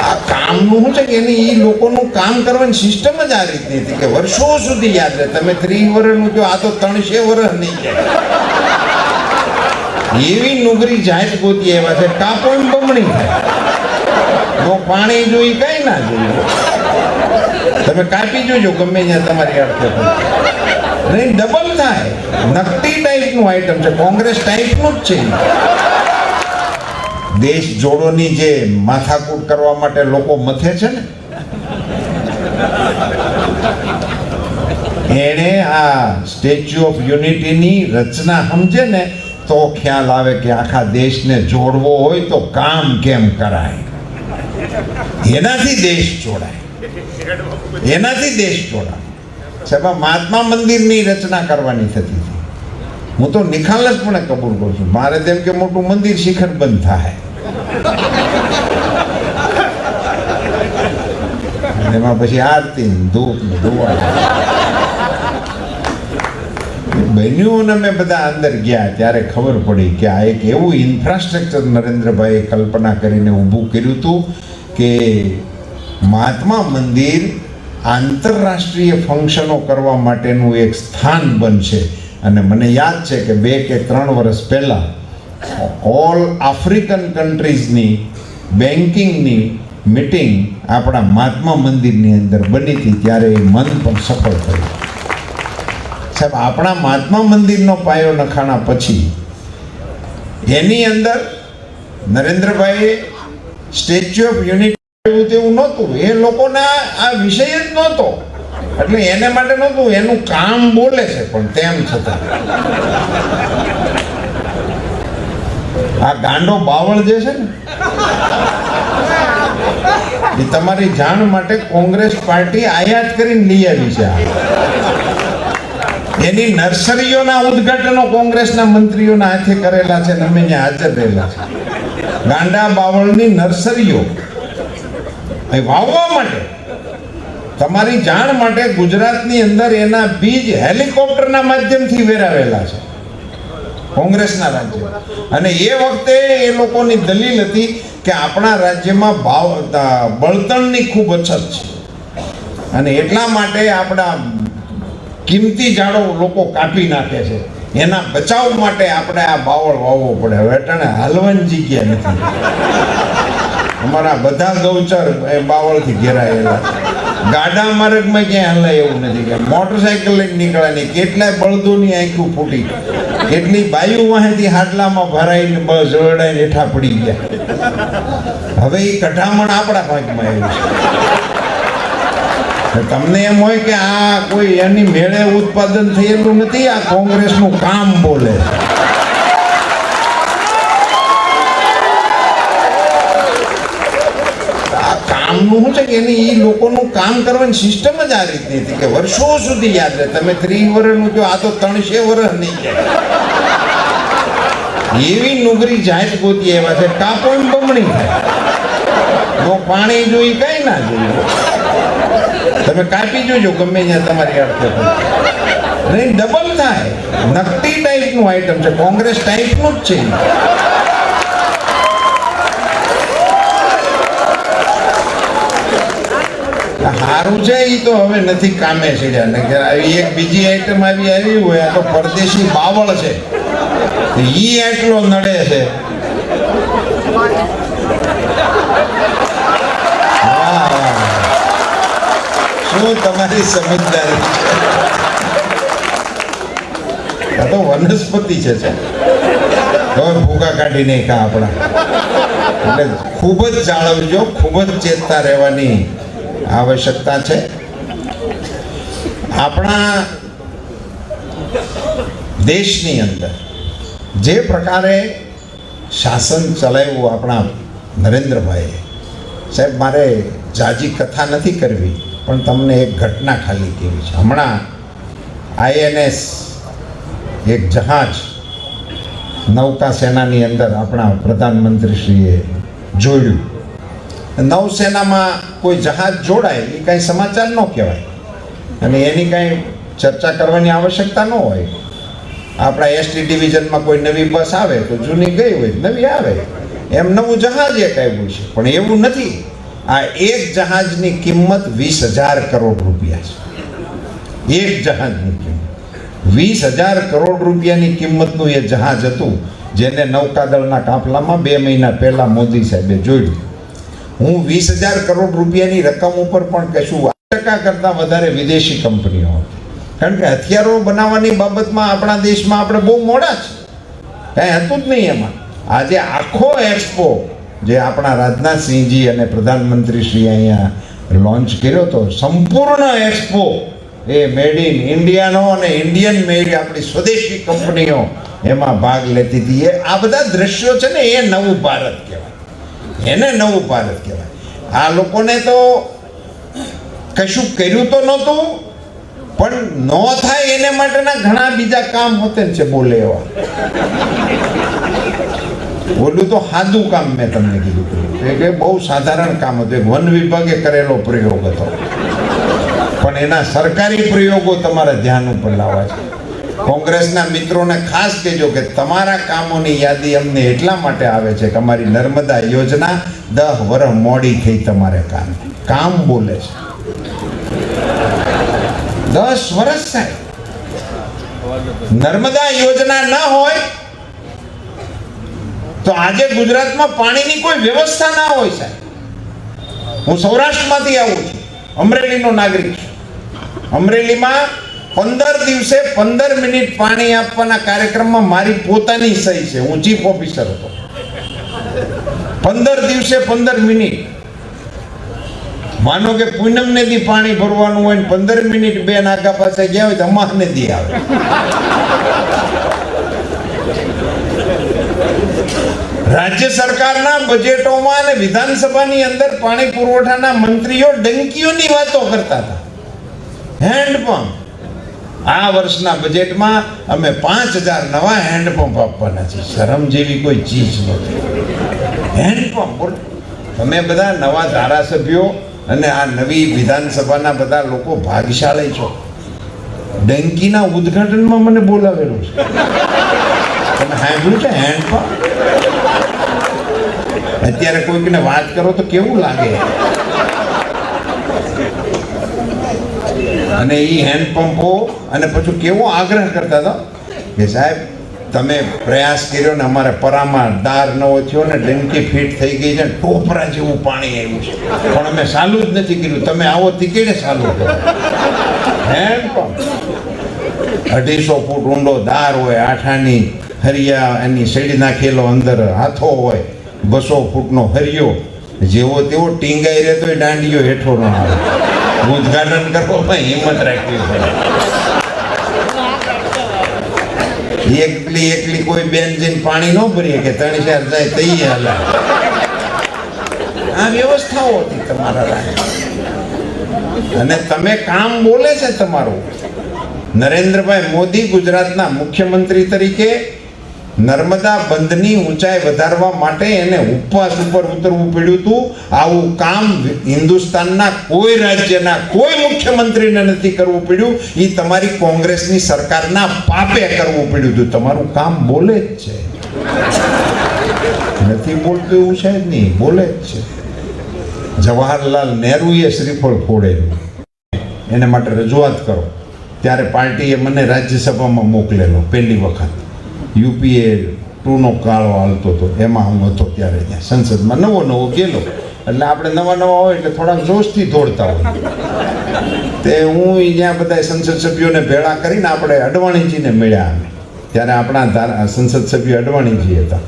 આ કામનું શું છે કે એની એ લોકોનું કામ કરવાની સિસ્ટમ જ આ રીતની હતી કે વર્ષો સુધી યાદ રહે. તમે ત્રીસ વર્ષનું જો આ તો ત્રણસે વર્ષ નહીં જાય એવી નોકરી જાત ગોતી એવા છે કાપો એમ બમણી થાય. પાણી જોઈ કઈ ના જોયું તમે કાપી જોજો, ગમે ત્યાં તમારી અડધે નહીં ડબલ થાય. નકટી ટાઈપનું આઈટમ છે. કોંગ્રેસ ટાઈપનું જ છે. દેશ જોડોની જે માથાકૂટ કરવા માટે લોકો મથે છે ને? એણે આ સ્ટેચ્યુ ઓફ યુનિટીની રચના સમજે ને, તો ખ્યાલ આવે કે આખા દેશને જોડવો હોય તો કામ કેમ કરાય? એનાથી દેશ જોડાય. એનાથી દેશ જોડાય. સાહેબ મહાત્મા મંદિરની રચના કરવાની થતી હતી. હું તો નિખાલસપણે કબૂલ કરું છું. મારે તેમ કે મોટું મંદિર શિખર બંધ થાય. અને એમાં પછી આરતી ધૂપ ને ધુવા. બન્યું અમે બધા અંદર ગયા, ત્યારે ખબર પડી કે આ એક એવું ઇન્ફ્રાસ્ટ્રક્ચર નરેન્દ્રભાઈએ કલ્પના કરીને ઊભું કર્યું હતું કે મહાત્મા મંદિર આંતરરાષ્ટ્રીય ફંક્શનો કરવા માટેનું એક સ્થાન બનશે. અને મને યાદ છે કે બે કે ત્રણ વર્ષ પહેલાં ઓલ આફ્રિકન કન્ટ્રીઝની બેન્કિંગની મિટિંગ આપણા મહાત્મા મંદિરની અંદર બની હતી, ત્યારે એ મન પણ સફળ થયું. સાહેબ, આપણા મહાત્મા મંદિરનો પાયો નખાણા પછી એની અંદર નરેન્દ્રભાઈએ સ્ટેચ્યુ ઓફ યુનિટી તેવું નહોતું. એ લોકોના આ વિષય જ નહોતો. એટલે એને માટે નહોતું, એનું કામ બોલે છે, પણ તેમ છતાં. આ ગાંડો બાવળ જે છે ને એ તમારી જાણ માટે કોંગ્રેસ પાર્ટી આયાત કરીને લઈ આવી છે એની નર્સરીઓના ઉદ્ઘાટનો કોંગ્રેસના મંત્રીઓના હાથે કરેલા છે અને અમે ત્યાં હાજર રહેલા છે. ગાંડા બાવળની નર્સરીઓ. વાવવા માટે. તમારી જાણ માટે ગુજરાતની અંદર એના બીજ હેલિકોપ્ટરના માધ્યમથી વેરાવેલા છે. કોંગ્રેસના રાજ્ય. અને એ વખતે એ લોકોની દલીલ હતી કે આપણા રાજ્યમાં ભાવ બળતણની ખૂબ અછત છે. અને એટલા માટે આપણા કિંમતી ઝાડો લોકો કાપી નાખે છે. એના બચાવ માટે આપણે આ બાવળ વાવવો પડે. હવે અટાણે હાલવાની જગ્યા નથી. અમારા બધા ગૌચર એ બાવળથી ઘેરાયેલા. ગાડા માર્ગમાં ક્યાંય હલાય એવું નથી કે મોટરસાયકલ લઈને નીકળે નહીં કેટલાય બળદોની આંખું ફૂટી. કેટલી બાયુ વાહેથી હાડલામાં ભરાઈને જોડાઈને હેઠા પડી ગયા. હવે એ કઢામણ આપણા ભાગમાં આવ્યું છે. તમને એમ હોય કે આ કોઈ એની મેળે ઉત્પાદન થયેલું નથી, આ કોંગ્રેસનું કામ બોલે. આ કામનું શું છે કે એની એ લોકોનું કામ કરવાની સિસ્ટમ જ આ રીતની હતી કે વર્ષો સુધી યાદ રહે. તમે ત્રીસ વર્ષનું જો આ તો ત્રણસે વર્ષ નહીં જાય એવી નુગરી જાત ગોતી એવા છે કાપો એમ બમણી થાય. જો પાણી જોઈ કઈ ના જોયું તમે કાપી જોજો, ગમે ત્યાં તમારી અર્થ નહીં ડબલ થાય. નકટી ટાઈપનું આઈટમ છે. કોંગ્રેસ ટાઈપનું જ છે. સારું છે એ તો હવે નથી કામે છે ને આવી એક બીજી આઈટમ આવી આવી હોય તો પરદેશી બાવળ છે. ઈ એટલો નડે છે. શું તમારી સમજદારી? આ તો વનસ્પતિ છે છે. હવે ભૂકા કાઢી નહીં ખા આપણા. એટલે ખૂબ જ જાળવજો, ખૂબ જ ચેતતા રહેવાની. આવશ્યકતા છે. આપણા દેશની અંદર જે પ્રકારે શાસન ચલાવ્યું આપણા નરેન્દ્રભાઈએ, સાહેબ, મારે જાજી કથા નથી કરવી, પણ તમને એક ઘટના ખાલી કેવી છે. હમણાં આઈએનએસ એક જહાજ નૌકા સેનાની અંદર આપણા પ્રધાનમંત્રીશ્રીએ જોડ્યું નૌસેનામાં કોઈ જહાજ જોડાય, એ કાંઈ સમાચાર ન કહેવાય. અને એની કાંઈ ચર્ચા કરવાની આવશ્યકતા ન હોય. આપણા એસટી ડિવિઝનમાં કોઈ નવી બસ આવે તો જૂની ગઈ હોય, નવી આવે. એમ નવું જહાજ એક આવ્યું છે, પણ એવું નથી. આ એક જહાજની કિંમત વીસ હજાર કરોડ રૂપિયા છે. એક જહાજની કિંમત. વીસ હજાર કરોડ રૂપિયાની કિંમતનું એ જહાજ હતું, જેને નૌકાદળના કાફલામાં બે મહિના પહેલાં મોદી સાહેબે જોયું. હું વીસ હજાર કરોડ રૂપિયાની રકમ ઉપર પણ કશું ટકા કરતાં વધારે વિદેશી કંપનીઓ કારણ કે હથિયારો બનાવવાની બાબતમાં આપણા દેશમાં આપણે બહુ મોડા છે. કાંઈ હતું જ નહીં એમાં. આજે આખો એક્સપો જે આપણા રાજનાથસિંહજી અને પ્રધાનમંત્રી શ્રી અહીંયા લોન્ચ કર્યો હતો, સંપૂર્ણ એક્સપો એ મેડ ઇન ઇન્ડિયાનો અને ઇન્ડિયન મેડ આપણી સ્વદેશી કંપનીઓ એમાં ભાગ લેતી હતી. એ આ બધા દ્રશ્યો છે ને એ નવું ભારત કહેવાય. એને નવું ભારત કહેવાય. આ લોકોને તો કશું કર્યું તો નહોતું, પણ ન થાય એને માટેના ઘણા બીજા કામ હોતે છે બોલે એવા. બોલું તો સાદું કામ મેં તમને કીધું કે બહુ સાધારણ કામ હતું. વન વિભાગે કરેલો પ્રયોગ હતો. પણ એના સરકારી પ્રયોગો તમારે ધ્યાન ઉપર લાવવા છે. કોંગ્રેસના મિત્રોને ખાસ કહેજો કે તમારા કામોની યાદી અમને એટલા માટે આવે છે કે અમારી નર્મદા યોજના દહ વર્ષ મોડી થઈ તમારે કામ. કામ બોલે છે. દસ વર્ષ સાહેબ. નર્મદા યોજના ના હોય તો આજે ગુજરાતમાં પાણીની કોઈ વ્યવસ્થા ના હોય સાહેબ. હું સૌરાષ્ટ્રમાંથી આવું છું. અમરેલીનો નાગરિક છું. અમરેલીમાં પંદર દિવસે પંદર મિનિટ પાણી આપવાના કાર્યક્રમમાં મારી પોતાની સહી છે. હું ચીફ ઓફિસર હતો. પંદર દિવસે પંદર મિનિટ. માનો કે પૂનમ નદી પાણી ભરવાનું હોય ને પંદર મિનિટ બે નાકા પાસે ગયા હોય તો અમાહ દી આવે. રાજ્ય સરકારના બજેટોમાં અને વિધાનસભાની અંદર પાણી પુરવઠાના મંત્રીઓ ડંકીઓની વાતો કરતા હતા. હેન્ડપંપ આ વર્ષના બજેટમાં અમે પાંચ હજાર નવા હેન્ડપંપ આપવાના છે શરમ જેવી કોઈ ચીજ નથી. હેન્ડપંપ તમે બધા નવા ધારાસભ્યો અને આ નવી વિધાનસભાના બધા લોકો ભાગશાળી છો. ડંકીના ઉદ્ઘાટનમાં મને બોલાવેલું છે. તમે સાંભળ્યું છે હેન્ડપંપ અત્યારે કોઈકને વાત કરો તો કેવું લાગે? અને એ હેન્ડપંપો અને પછી કેવો આગ્રહ કરતા હતા? કે સાહેબ, તમે પ્રયાસ કર્યો ને અમારે પરામાં દાર નવો થયો ને ડંકી ફીટ થઈ ગઈ છે ટોપરા જેવું પાણી આવ્યું છે. પણ અમે સાલું જ નથી કર્યું. તમે આવો તીકેડે સાલું કરો? હેન્ડપંપ અઢીસો ફૂટ ઊંડો દાર હોય, આઠાની હરિયા એની શેડી નાખેલો અંદર હાથો હોય, બસો ફૂટનો હરિયો, જેવો તેવો ટીંગાઈ રહેતો એ દાંડીયો હેઠો ન આવે. ઉદઘાટન કરવામાં હિંમત રાખવી પડે. એકલી એકલી કોઈ બેન જઈને પાણી ન ભરીએ કે ત્રણ ચાર જાય તઈ હાલા. આ વ્યવસ્થાઓ હતી તમારા રાહે. અને તમે કામ બોલે છે તમારું. નરેન્દ્રભાઈ મોદી ગુજરાતના મુખ્યમંત્રી તરીકે નર્મદા બંધની ઊંચાઈ વધારવા માટે એને ઉપવાસ ઉપર ઉતરવું પડ્યું હતું. આવું કામ હિન્દુસ્તાનના કોઈ રાજ્યના કોઈ મુખ્યમંત્રીને નથી કરવું પડ્યું. એ તમારી કોંગ્રેસની સરકારના પાપે કરવું પડ્યું હતું. તમારું કામ બોલે જ છે. નથી બોલતું એવું છે જ નહીં. બોલે જ છે. જવાહરલાલ નહેરુએ શ્રીફળ ફોડેલું. એને માટે રજૂઆત કરો. ત્યારે પાર્ટીએ મને રાજ્યસભામાં મોકલેલો પહેલી વખત. યુપીએ ટુનો કાળો હાલતો હતો. એમાં હું હતો ત્યારે ત્યાં. સંસદમાં નવો નવો ગયેલો. એટલે આપણે નવા નવા હોય એટલે થોડાક જોશથી દોડતા હોય. તે હું ત્યાં બધા સંસદ સભ્યોને ભેળા કરીને આપણે અડવાણીજીને મળ્યા અમે. ત્યારે આપણા સંસદ સભ્ય અડવાણીજી હતા.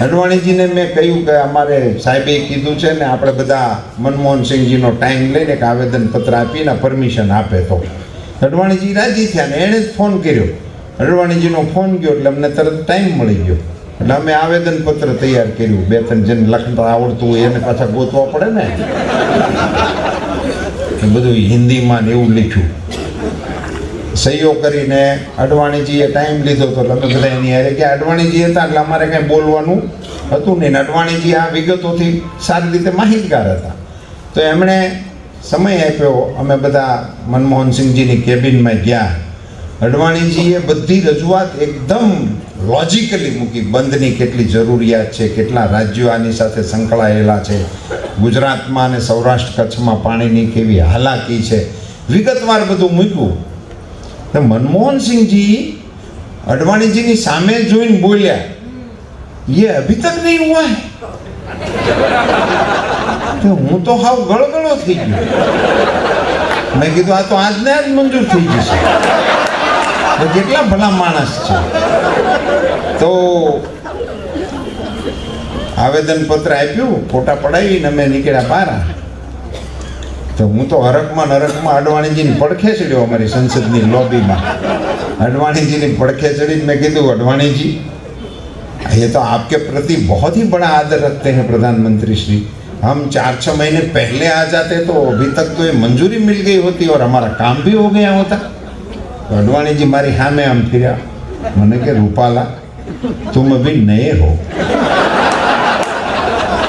અડવાણીજીને મેં કહ્યું કે અમારે સાહેબે કીધું છે ને આપણે બધા મનમોહનસિંહજીનો ટાઈમ લઈને એક આવેદનપત્ર આપીને પરમિશન આપે તો. અડવાણીજી રાજી થયા ને એણે જ ફોન કર્યો. અડવાણીજીનો ફોન ગયો એટલે અમને તરત ટાઈમ મળી ગયો. એટલે અમે આવેદનપત્ર તૈયાર કર્યું. બે ત્રણ જેને લખતા આવડતું હોય એને પાછા ગોતવા પડે ને. બધું હિન્દીમાં ને એવું લખ્યું. સહીઓ કરીને અડવાણીજીએ ટાઈમ લીધો હતો એટલે અમે બધા એની હારે કે અડવાણીજી હતા એટલે અમારે કાંઈ બોલવાનું હતું નહીં. અડવાણીજી આ વિગતોથી સારી રીતે માહિતગાર હતા. તો એમણે સમય આપ્યો. અમે બધા મનમોહનસિંહજીની કેબિનમાં ગયા. અડવાણીજીએ બધી રજૂઆત એકદમ લોજિકલી મૂકી. બંધની કેટલી જરૂરિયાત છે, કેટલા રાજ્યો આની સાથે સંકળાયેલા છે, ગુજરાતમાં અને સૌરાષ્ટ્ર કચ્છમાં પાણીની કેવી હાલાકી છે. વિગતવાર બધું મૂક્યું. તો મનમોહનસિંહજી અડવાણીજીની સામે જોઈને બોલ્યા એ અભી તક નહીં હુઆ હું? તો હાવ ગળગળો થઈ ગયો. મેં કીધું, આ તો આજને આજ મંજૂર થઈ જશે. તો કેટલા ભલા માણસ છે તો આવેદનપત્ર આપ્યું ફોટા પડાવીને અમે નીકળ્યા બહાર તો હું તો હરકમાં નરકમાં અડવાણીજીની પડખે ચડ્યો અમારી સંસદની લોબીમાં અડવાણીજીની પડખે ચડીને મેં કીધું અડવાણીજી ये तो आपके प्रति बहुत ही बड़ा आदर रखते हैं प्रधानमंत्री श्री हम चार छः महीने पहले आ जाते तो अभी तक तो ये मंजूरी मिल गई होती और हमारा काम भी हो गया होता तो अडवाणी जी मारी हाँ में हम फिर मैंने के रूपाला तुम अभी नए हो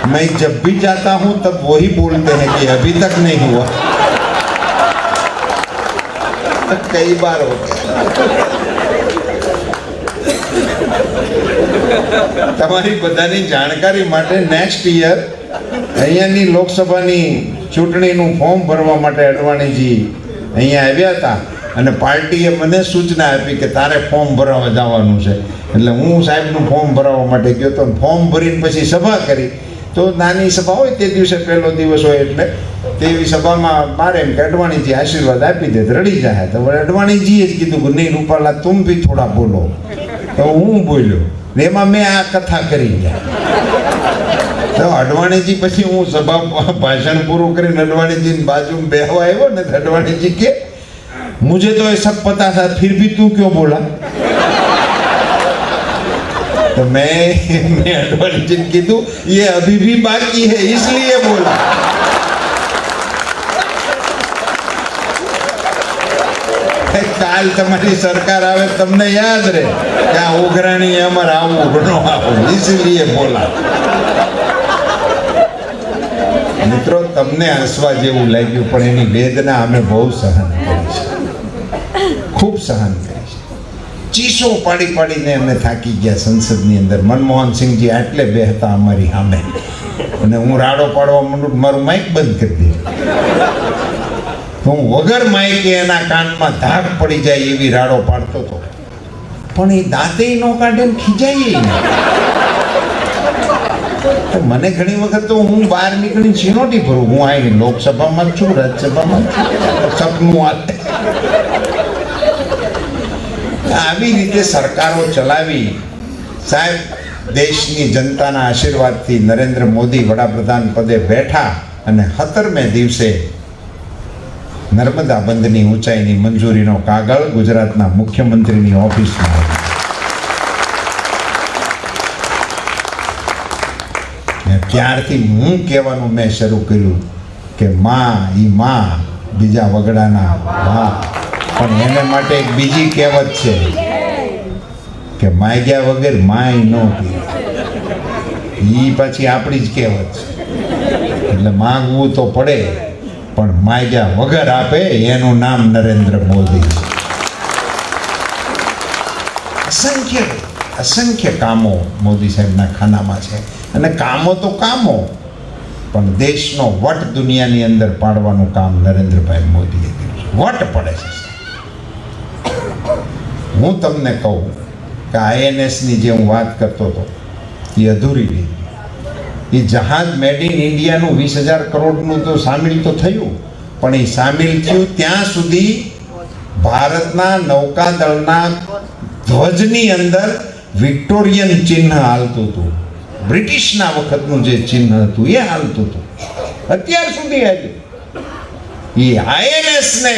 मैं जब भी जाता हूं तब वही बोलते हैं कि अभी तक नहीं हुआ कई बार हो गया તમારી બધાની જાણકારી માટે નેક્સ્ટ યર અહીંયાની લોકસભાની ચૂંટણીનું ફોર્મ ભરવા માટે અડવાણીજી અહીંયા આવ્યા હતા અને પાર્ટીએ મને સૂચના આપી કે તારે ફોર્મ ભરાવા જવાનું છે. એટલે હું સાહેબનું ફોર્મ ભરાવવા માટે ગયો તો ફોર્મ ભરીને પછી સભા કરી. તો નાની સભા હોય તે દિવસે પહેલો દિવસ હોય એટલે તેવી સભામાં મારે એમ કે, અડવાણીજી આશીર્વાદ આપી દે રડી જાય તો અડવાણીજીએ જ કીધું કે, નહીં રૂપાલા, તું બી થોડા બોલો. તો હું બોલ્યો, ને એમાં મેં આ કથા કરી તો અડવાણીજી પછી હું સભા ભાષણ પૂરું કરીને અડવાણીજીની બાજુમાં બેહવા આવ્યો ને અડવાણીજી કે मुझे तो ये सब पता था फिर भी तू क्यों बोला तो मैं मैं अडवाणी जी ने कीधु ये अभी भी बाकी है इसलिए बोला કાલ તમારી સરકાર આવે તમને યાદ રહે કે આ ઉઘરાણી અમારે આવું ઘણો આવું इसलिए બોલા મિત્રો તમને હસવા જેવું લાગ્યું પણ એની વેદના અમે બહુ સહન કરી છે ખૂબ સહન કરી છે. ચીસો પાડી પાડીને અમે થાકી ગયા સંસદની અંદર. મનમોહનસિંહજી આટલે બેહતા અમારી સામે. અને હું રાડો પાડવા માંડું, મારું માઇક બંધ કરી દીધું હું વગર માઇકે એના કાનમાં ધાક પડી જાય એવી રાડો પાડતો હતો. પણ એ દાંતે નો કાઢે ને ખીજાય તો મને ઘણી વખત તો હું બહાર નીકળીને છીનોટી ભરું. હું અહીં લોકસભામાં છું, રાજ્યસભામાં છું. સપનું આ આવી રીતે સરકારો ચલાવી, સાહેબ, દેશની જનતાના આશીર્વાદથી નરેન્દ્ર મોદી વડાપ્રધાન પદે બેઠા અને હતરમે દિવસે નર્મદા બંધની ઊંચાઈની મંજૂરીનો કાગળ ગુજરાતના મુખ્યમંત્રીની ઓફિસમાં આવ્યો. ત્યારથી હું કહેવાનું મેં શરૂ કર્યું કે માં ઈ માં, બીજા વગડાના માં પણ એને માટે એક બીજી કહેવત છે કે માગ્યા વગર માય ન ઈ પછી આપણી જ કહેવત છે. એટલે માગવું તો પડે, પણ માગ્યા વગર આપે એનું નામ નરેન્દ્ર મોદી. છે અસંખ્ય અસંખ્ય કામો મોદી સાહેબના ખાનામાં છે. અને કામો તો કામો, પણ દેશનો વટ દુનિયાની અંદર પાડવાનું કામ નરેન્દ્રભાઈ મોદીએ કર્યું છે. વટ પડે છે. હું તમને કહું કે આઈએનએસની જે હું વાત કરતો હતો, એ અધૂરી રહી એ જહાજ મેડ ઇન ઇન્ડિયાનું વીસ હજાર કરોડનું તો સામેલ તો થયું, પણ એ સામેલ થયું ત્યાં સુધી ભારતના નૌકાદળના ધ્વજની અંદર વિક્ટોરિયન ચિહ્ન હાલતું હતું. બ્રિટિશના વખતનું જે ચિહ્ન હતું, એ હાલતું હતું. અત્યાર સુધી આવ્યું. એ આઈએનએસ ને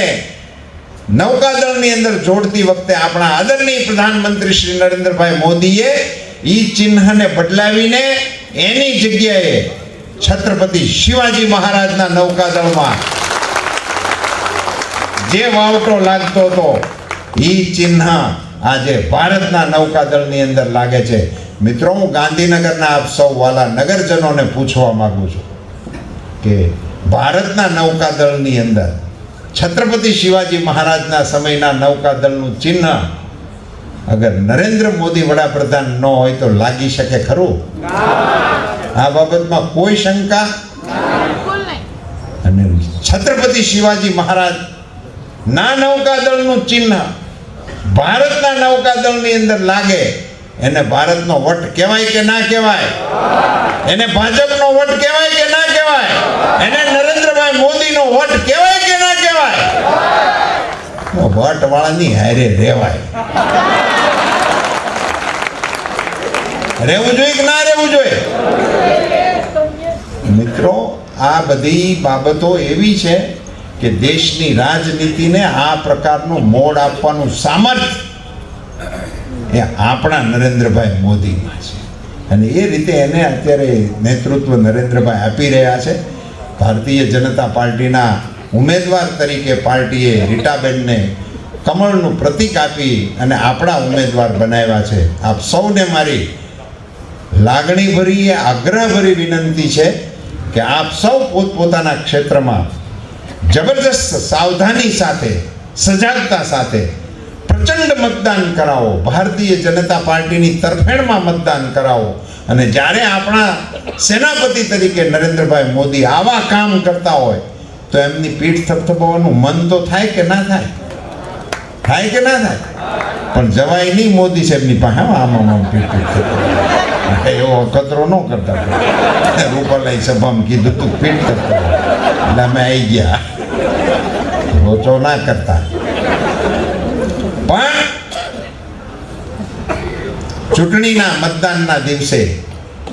નૌકાદળની અંદર જોડતી વખતે આપણા આદરણીય પ્રધાનમંત્રી શ્રી નરેન્દ્રભાઈ મોદીએ એ ચિહ્નને બદલાવીને એની જગ્યાએ છત્રપતિ શિવાજી મહારાજના નૌકાદળમાં જે વાવટો લાગતો હતો એ ચિહ્ન આજે ભારતના નૌકાદળની અંદર લાગે છે. મિત્રો, હું ગાંધીનગરના આપ સૌ વાલા નગરજનોને પૂછવા માગું છું કે ભારતના નૌકાદળની અંદર છત્રપતિ શિવાજી મહારાજના સમયના નૌકાદળનું ચિહ્ન અગર નરેન્દ્ર મોદી વડાપ્રધાન ન હોય તો લાગી શકે ખરું? આ બાબતમાં કોઈ શંકા? છત્રપતિ શિવાજી મહારાજ ના નૌકાદળનું ચિહ્ન ભારતના નૌકાદળની અંદર લાગે, એને ભારતનો વટ કહેવાય કે ના કહેવાય? એને ભાજપનો વટ કહેવાય કે ના કહેવાય? એને નરેન્દ્રભાઈ મોદીનો વટ કહેવાય કે ના કહેવાય વટ વાળાની હારે રહેવાય રહેવું જોઈએ કે ના રહેવું જોઈએ? મિત્રો, આ બધી બાબતો એવી છે કે દેશની રાજનીતિને આ પ્રકારનું મોડ આપવાનું સામર્થ્ય એ આપણા નરેન્દ્રભાઈ મોદીમાં છે. અને એ રીતે એને અત્યારે નેતૃત્વ નરેન્દ્રભાઈ આપી રહ્યા છે. ભારતીય જનતા પાર્ટીના ઉમેદવાર તરીકે પાર્ટીએ રીટાબેનને કમળનું પ્રતીક આપી અને આપણા ઉમેદવાર બનાવ્યા છે. આપ સૌને મારી લાગણીભરી એ આગ્રહભરી વિનંતી છે કે આપ સૌ પોતપોતાના ક્ષેત્રમાં જબરજસ્ત સાવધાની સાથે, સજાગતા સાથે પ્રચંડ મતદાન કરાવો. ભારતીય જનતા પાર્ટીની તરફેણમાં મતદાન કરાવો. અને જ્યારે આપણા સેનાપતિ તરીકે નરેન્દ્રભાઈ મોદી આવા કામ કરતા હોય તો એમની પીઠ થપથપાવવાનું મન તો થાય કે ના થાય? થાય કે ના થાય? પણ જવાય નહીં મોદી સાહેબની પાસે આમ આમ પીઠ પીઠ. એવો કચરો ન કરતા. રૂપાલાઈ સભામાં કીધું, તું પીઠ કરતા એટલે અમે આવી ગયા. રોચો ના કરતા. પણ ચૂંટણીના મતદાનના દિવસે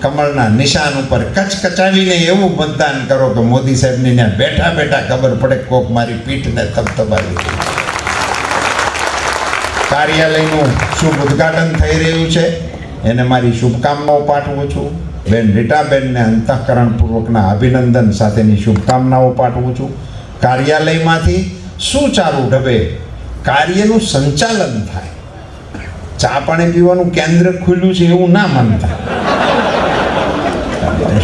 કમળના નિશાન ઉપર કચકચાવીને એવું મતદાન કરો કે મોદી સાહેબની ત્યાં બેઠા બેઠા ખબર પડે કોક મારી પીઠને થપથપાવી કાર્યાલયનું શુભ ઉદ્ઘાટન થઈ રહ્યું છે. એને મારી શુભકામનાઓ પાઠવું છું. બેન રીટાબેનને અંતઃકરણપૂર્વકના અભિનંદન સાથેની શુભકામનાઓ પાઠવું છું. કાર્યાલયમાંથી સુચારુ ઢબે? કાર્યનું સંચાલન થાય. ચા પાણી પીવાનું કેન્દ્ર ખુલ્યું છે એવું ના માનતા.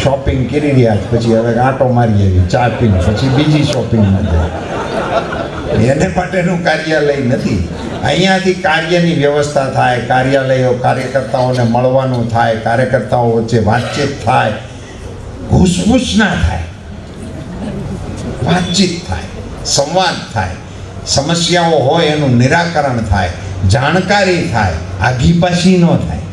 શોપિંગ કરી રહ્યા પછી હવે આંટો મારી આવી, ચા પીને. પછી બીજી શોપિંગમાં જાય. એને માટેનું કાર્યાલય નથી. અહીંયાથી કાર્યની વ્યવસ્થા થાય, કાર્યાલયો કાર્યકર્તાઓને મળવાનું થાય, કાર્યકર્તાઓ વચ્ચે વાતચીત થાય. ઘૂસફૂસ ના થાય. વાતચીત થાય, સંવાદ થાય. સમસ્યાઓ હોય એનું નિરાકરણ થાય, જાણકારી થાય આઘીપાછી ન થાય.